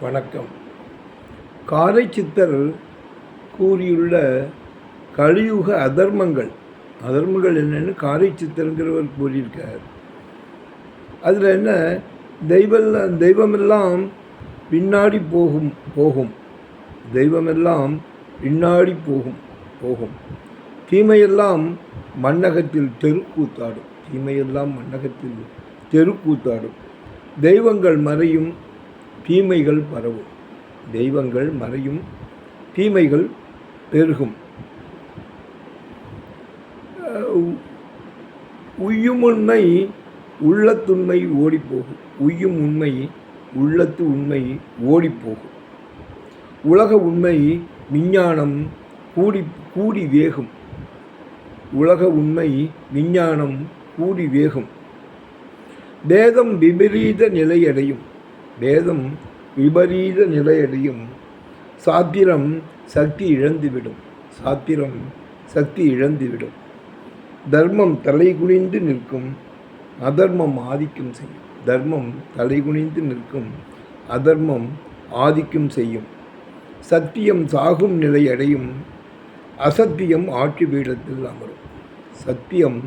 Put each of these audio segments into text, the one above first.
வணக்கம். காரை சித்தர் கூறியுள்ள கலியுக அதர்மங்கள். அதர்மங்கள் என்னென்னு காரை சித்தருங்கிறவர் கூறியிருக்கார். அதில் என்ன? தெய்வம் தெய்வமெல்லாம் பின்னாடி போகும் போகும். தெய்வமெல்லாம் பின்னாடி போகும் போகும். தீமையெல்லாம் மன்னகத்தில் தெருக்கூத்தாடும் தீமையெல்லாம் மன்னகத்தில் தெருக்கூத்தாடும் தெய்வங்கள் மறையும் தீமைகள் பரவும். தெய்வங்கள் மறையும் தீமைகள் பெருகும். உய்யும் உண்மை உள்ளத்துண்மை ஓடிப்போகும். உய்யும் உண்மை உள்ளத்து உண்மை ஓடிப்போகும். உலக உண்மை விஞ்ஞானம் கூடி கூடி வேகும். உலக உண்மை விஞ்ஞானம் கூடி வேகும். வேதம் விபரீத நிலையடையும். வேதம் விபரீத நிலையடையும் சாத்திரம் சக்தி இழந்துவிடும். சாத்திரம் சக்தி இழந்துவிடும். தர்மம் தலைகுனிந்து நிற்கும் அதர்மம் ஆதிக்கம் செய்யும். தர்மம் தலைகுனிந்து நிற்கும் அதர்மம் ஆதிக்கம் செய்யும். சத்தியம் சாகும் நிலை அடையும் அசத்தியம் ஆட்சி பீடத்தில் அமரும். சத்தியம்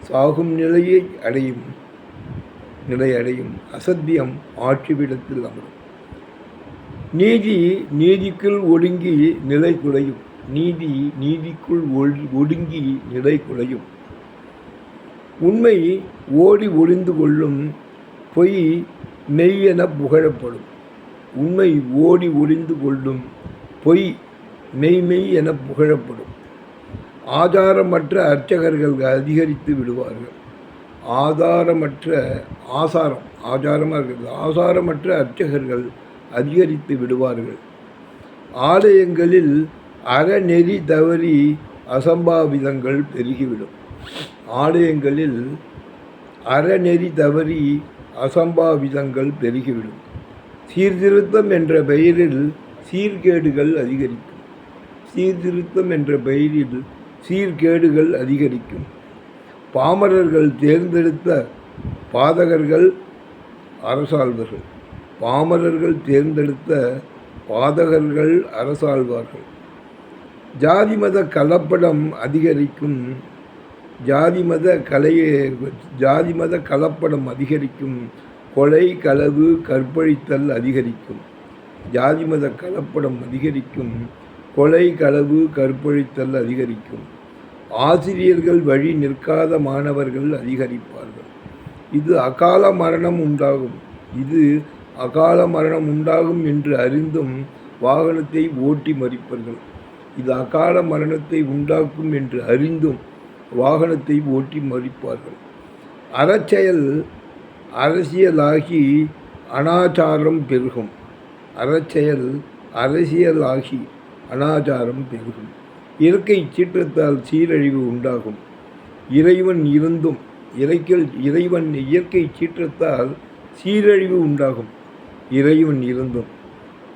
சாகும் நிலையை அடையும் நிலையடையும். அசத்தியம் ஆட்சிபீடத்தில் அமரும். நீதி நீதிக்குள் ஒடுங்கி நிலை குலையும். நீதி நீதிக்குள் ஒடுங்கி நிலை குலையும். உண்மை ஓடி ஒளிந்து கொள்ளும் பொய் மெய் என புகழப்படும். உண்மை ஓடி ஒளிந்து கொள்ளும் பொய் மெய் மெய் என புகழப்படும். ஆதாரமற்ற அர்ச்சகர்கள் அதிகரித்து விடுவார்கள். ஆதாரமற்ற ஆசாரம் ஆச்சாரமாக இருக்கிறது. ஆசாரமற்ற அர்ச்சகர்கள் அதிகரித்து விடுவார்கள். ஆலயங்களில் அறநெறி தவறி அசம்பாவிதங்கள் பெருகிவிடும். ஆலயங்களில் அறநெறி தவறி அசம்பாவிதங்கள் பெருகிவிடும். சீர்திருத்தம் என்ற பெயரில் சீர்கேடுகள் அதிகரிக்கும். சீர்திருத்தம் என்ற பெயரில் சீர்கேடுகள் அதிகரிக்கும். பாமரர்கள் தேர்ந்தெடுத்த பாதகர்கள் அரசாழ்வர்கள். பாமரர்கள் தேர்ந்தெடுத்த பாதகர்கள் அரசாள்வார்கள் ஜாதி மத கலப்படம் அதிகரிக்கும் ஜாதி மத கலையை ஜாதி மத கலப்படம் அதிகரிக்கும் கொலை களவு கற்பழித்தல் அதிகரிக்கும். ஜாதி மத கலப்படம் அதிகரிக்கும் கொலை களவு கற்பழித்தல் அதிகரிக்கும். ஆசிரியர்கள் வழி நிற்காத மாணவர்கள் அதிகரிப்பார்கள். இது அகால மரணம் உண்டாகும். இது அகால மரணம் உண்டாகும் என்று அறிந்தும் வாகனத்தை ஓட்டி மறிப்பார்கள். இது அகால மரணத்தை உண்டாக்கும் என்று அறிந்தும் வாகனத்தை ஓட்டி மறிப்பார்கள். அறச்செயல் அரசியலாகி அனாச்சாரம் பெருகும். அறச்செயல் அரசியலாகி அனாச்சாரம் பெருகும். இயற்கை சீற்றத்தால் சீரழிவு உண்டாகும். இறைவன் இருந்தும் இறைக்கல் இறைவன் இயற்கை சீற்றத்தால் சீரழிவு உண்டாகும். இறைவன் இருந்தும்.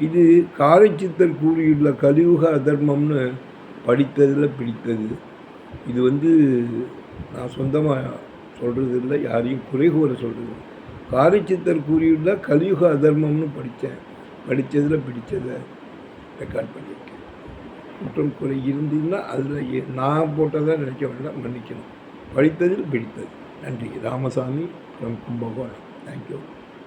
இது காரைச்சித்தர் கூறியுள்ள கலியுக அதர்மம்னு படித்ததில் பிடித்தது. இது வந்து நான் சொந்தமாக சொல்கிறது இல்லை யாரையும் குறை கூற சொல்கிறது காரைச்சித்தர் கூறியுள்ள கலியுக அதர்மம்னு படித்தேன். படித்ததில் பிடித்ததை ரெக்கார்ட் பண்ணியிருக்கேன். குற்றம் குறை இருந்ததுன்னா அதில் நான் போட்டதாக நினைக்க வேண்டாம் மன்னிக்கணும். படித்ததில் பிடித்தது. நன்றி. ராமசாமி ஃப்ரம் கும்பகோணம். தேங்க்யூ